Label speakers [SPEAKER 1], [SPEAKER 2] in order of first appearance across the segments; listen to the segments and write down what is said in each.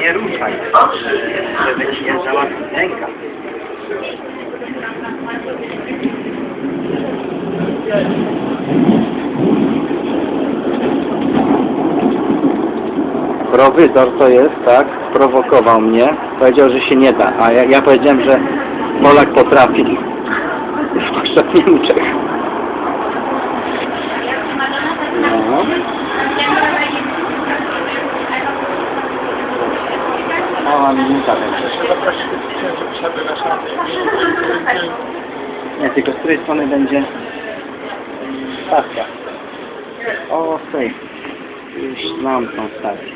[SPEAKER 1] Nie ruszaj. Tylko nie nie załatwił ręka. Prowydor to jest, tak? Prowokował mnie. Powiedział, że się nie da. A ja, ja powiedziałem, że Polak potrafi. Zwłaszcza w Niemczech. No. Mała minuta. Nie, tylko z której strony będzie stacja. O, z tej. Już znam tą stację.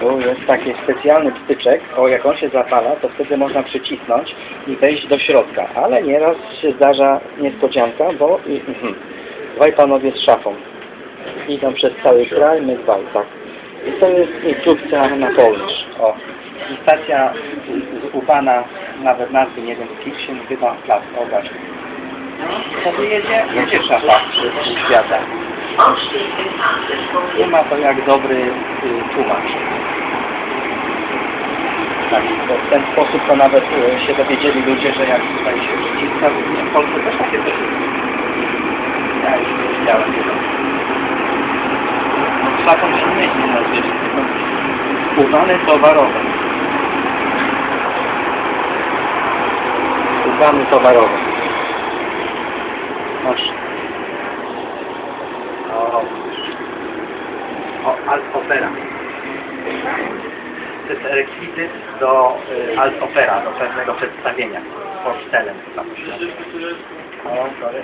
[SPEAKER 1] Tu jest taki specjalny pstyczek, o jak on się zapala, to wtedy można przycisnąć i wejść do środka. Ale nieraz się zdarza niespodzianka, bo i- mhm. dwaj panowie z szafą idą przez cały kraj, my dwaj, tak. I to jest instrukcja na Polish. O. I stacja u pana nawet nazwy nie wiem, Kitchen chyba Plac, o właśnie. Wtedy jedzie, jedzie szafa przez świata. Nie ma to jak dobry y, tłumacz. Tak, w ten sposób to nawet y, się dowiedzieli ludzie, że jak tutaj się przyciska, w Polsce też takie coś. Ja już nie widziałem tego. Szafą się mieści na zwierzę. Uwany towarowy. Uwany towarowy. Masz. O, o Alt Opera. To jest rekwizyt do y, Alt Opera, do pewnego przedstawienia. Porcelem. nazywa. O, sorry.